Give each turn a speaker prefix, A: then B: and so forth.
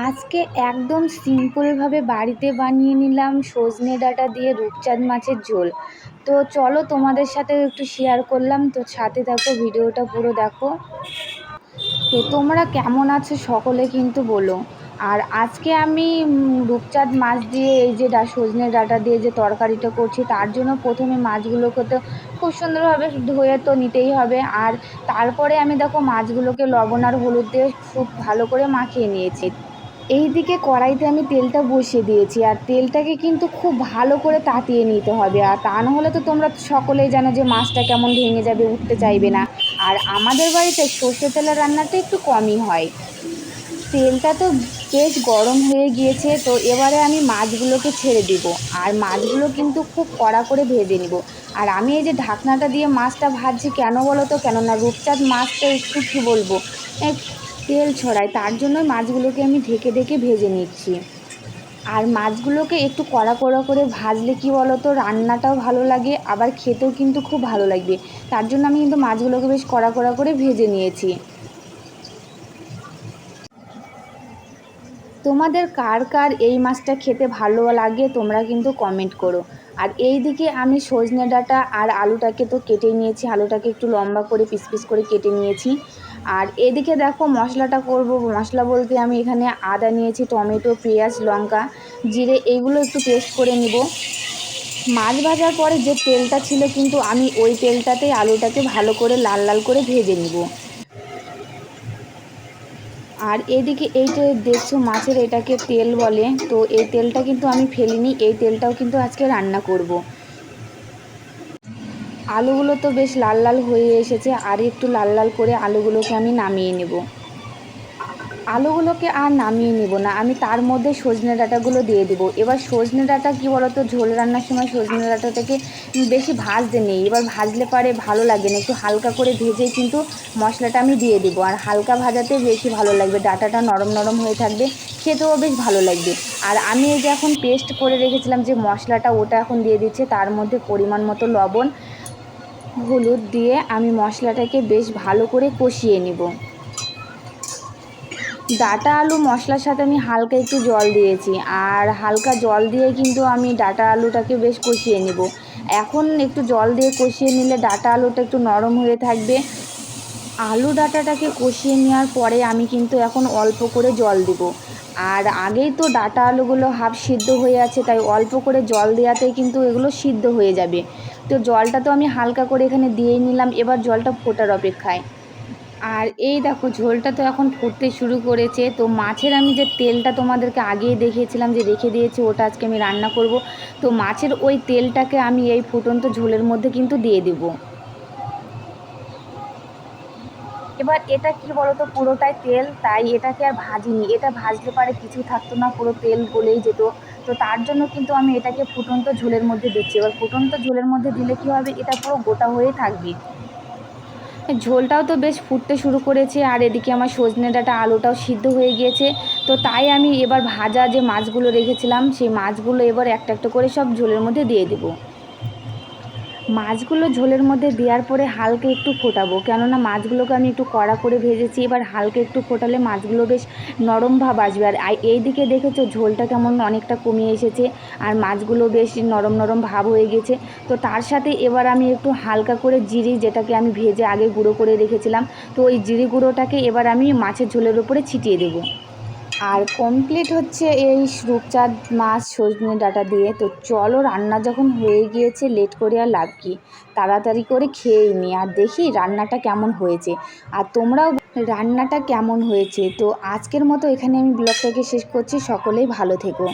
A: আজকে একদম সিম্পলভাবে বাড়িতে বানিয়ে নিলাম সজনে ডাঁটা দিয়ে রূপচাঁদ মাছের ঝোল। তো চলো তোমাদের সাথে একটু শেয়ার করলাম। তো সাথে থাকো, ভিডিওটা পুরো দেখো। তো তোমরা কেমন আছো সকলে কিন্তু বলো। আর আজকে আমি রূপচাঁদ মাছ দিয়ে এই যে ডা, সজনে ডাঁটা দিয়ে যে তরকারিটা করছি, তার জন্য প্রথমে মাছগুলোকে তো খুব সুন্দরভাবে ধুয়ে তো নিতেই হবে। আর তারপরে আমি দেখো মাছগুলোকে লবণ আর হলুদ দিয়ে খুব ভালো করে মাখিয়ে নিয়েছি। এই দিকে কড়াইতে আমি তেলটা বসিয়ে দিয়েছি, আর তেলটাকে কিন্তু খুব ভালো করে তাতিয়ে নিতে হবে। আর তা নাহলে তো তোমরা সকলেই জানো যে মাছটা কেমন ভেঙে যাবে, উঠতে চাইবে না। আর আমাদের বাড়িতে সর্ষে তেলের রান্নাটা একটু কমই হয়। তেলটা তো বেশ গরম হয়ে গিয়েছে, তো এবারে আমি মাছগুলোকে ছেড়ে দিব। আর মাছগুলো কিন্তু খুব কড়া করে ভেজে নিব। আর আমি এই যে ঢাকনাটা দিয়ে মাছটা ভাজছি, কেন বলো তো? কেননা রূপচাঁদ মাছটা একটু কী বলব? তেল ছড়ায় তার জন্য মাছগুলোকে আমি ঢেকে ঢেকে ভেজে নিচ্ছি। আর মাছগুলোকে একটু কড়া কড়া করে ভাজলে কি বলো তো রান্নাটাও ভালো লাগে, আবার খেতেও কিন্তু খুব ভালো লাগবে তার জন্য আমি কিন্তু মাছগুলোকে বেশ কড়া কড়া করে ভেজে নিয়েছি। তোমাদের কার কার এই মাছটা খেতে ভালো লাগে, তোমরা কিন্তু কমেন্ট করো। আর এই দিকে আমি সজনে ডাঁটা আর আলুটাকে তো কেটে নিয়েছি, আলুটাকে একটু লম্বা করে পিস পিস করে কেটে নিয়েছি। আর এদিকে দেখো মশলাটা করব। মশলা বলতে আমি এখানে আদা নিয়েছি, টমেটো, পেঁয়াজ, লঙ্কা, জিরে, এইগুলো একটু পেস্ট করে নিব। মাছ ভাজার পরে যে তেলটা ছিল কিন্তু আমি ওই তেলটাতেই আলুটাকে ভালো করে লাল লাল করে ভেজে নিব। আর এদিকে এই যে দেখছ মাছের এটাকে তেল বলে, তো এই তেলটা কিন্তু আমি ফেলিনি, এই তেলটাও কিন্তু আজকে রান্না করব। আলুগুলো তো বেশ লাল লাল হয়ে এসেছে, আর একটু লাল লাল করে আলুগুলোকে আমি নামিয়ে নেব। আলুগুলোকে আর নামিয়ে নেব না, আমি তার মধ্যে সজনে ডাঁটাগুলো দিয়ে দেবো। এবার সজনে ডাঁটা কী বলতো, ঝোল রান্নার সময় সজনে ডাঁটাটাকে বেশি ভাজতে নেই, এবার ভাজলে পারে ভালো লাগে না, একটু হালকা করে ভেজে কিন্তু মশলাটা আমি দিয়ে দেবো। আর হালকা ভাজাতে বেশি ভালো লাগবে, ডাঁটাটা নরম নরম হয়ে থাকবে, খেতেও বেশ ভালো লাগবে। আর আমি এই যে এখন পেস্ট করে রেখেছিলাম যে মশলাটা, ওটা এখন দিয়ে দিচ্ছে, তার মধ্যে পরিমাণ মতো লবণ হলুদ দিয়ে আমি মশলাটাকে বেশ ভালো করে কষিয়ে নিব। ডাটা আলু মশলার সাথে আমি হালকা একটু জল দিয়েছি, আর হালকা জল দিয়ে কিন্তু আমি ডাটা আলুটাকে বেশ কষিয়ে নিব। এখন একটু জল দিয়ে কষিয়ে নিলে ডাটা আলুটা একটু নরম হয়ে থাকবে আলু ডাটাটাকে কষিয়ে নেওয়ার পরে আমি কিন্তু এখন অল্প করে জল দিব। আর আগেই তো ডাটা আলুগুলো হাফ সিদ্ধ হয়ে আছে, তাই অল্প করে জল দেওয়াতেই কিন্তু এগুলো সিদ্ধ হয়ে যাবে। তো জলটা তো আমি হালকা করে এখানে দিয়েই নিলাম, এবার জলটা ফোটার অপেক্ষায়। আর এই দেখো, ঝোলটা তো এখন ফুটতে শুরু করেছে। তো মাছের আমি যে তেলটা তোমাদেরকে আগেই দেখিয়েছিলাম যে রেখে দিয়েছি, ওটা আজকে আমি রান্না করব। তো মাছের ওই তেলটাকে আমি এই ফুটন্ত ঝোলের মধ্যে কিন্তু দিয়ে দেবো। এবার এটা কি বলতো, পুরোটাই তেল, তাই এটাকে আর ভাজিনি। এটা ভাজলে পারে কিছু থাকতো না, পুরো তেল গলেই যেত। তো তার জন্য কিন্তু আমি এটাকে ফুটন্ত ঝোলের মধ্যে দিচ্ছি। এবার ফুটন্ত ঝোলের মধ্যে দিলে কী হবে, এটা পুরো গোটা হয়ে থাকবে। ঝোলটাও তো বেশ ফুটতে শুরু করেছে, আর এদিকে আমার সজনে ডাঁটা আলুটাও সিদ্ধ হয়ে গিয়েছে। তো তাই আমি এবার ভাজা যে মাছগুলো রেখেছিলাম, সেই মাছগুলো এবার একটা একটা করে সব ঝোলের মধ্যে দিয়ে দেবো। মাছগুলো ঝোলের মধ্যে দেওয়ার পরে হালকা একটু ফোটাবো। কেননা মাছগুলোকে আমি একটু কড়া করে ভেজেছি, এবার হালকা একটু ফোটালে মাছগুলো বেশ নরম ভাব আসবে। আর এই দিকে দেখেছ ঝোলটা কেমন অনেকটা কমে এসেছে আর মাছগুলো বেশ নরম নরম ভাব হয়ে গেছে। তো তার সাথে এবার আমি একটু হালকা করে জিরি, যেটাকে আমি ভেজে আগে গুঁড়ো করে রেখেছিলাম, তো ওই জিরি গুঁড়োটাকে এবার আমি মাছের ঝোলের উপরে ছিটিয়ে দেবো। আর কমপ্লিট হচ্ছে এই রূপচাঁদ মাছ সজনে ডাটা দিয়ে। তো চলো রান্না যখন হয়ে গিয়েছে লেট করে আর লাভ কি? তাড়াতাড়ি করে খেয়েই নি আর দেখি রান্নাটা কেমন হয়েছে। আর তোমরাও রান্নাটা কেমন হয়েছে? তো আজকের মতো এখানে আমি ব্লগটাকে শেষ করছি। সকলেই ভালো থেকো।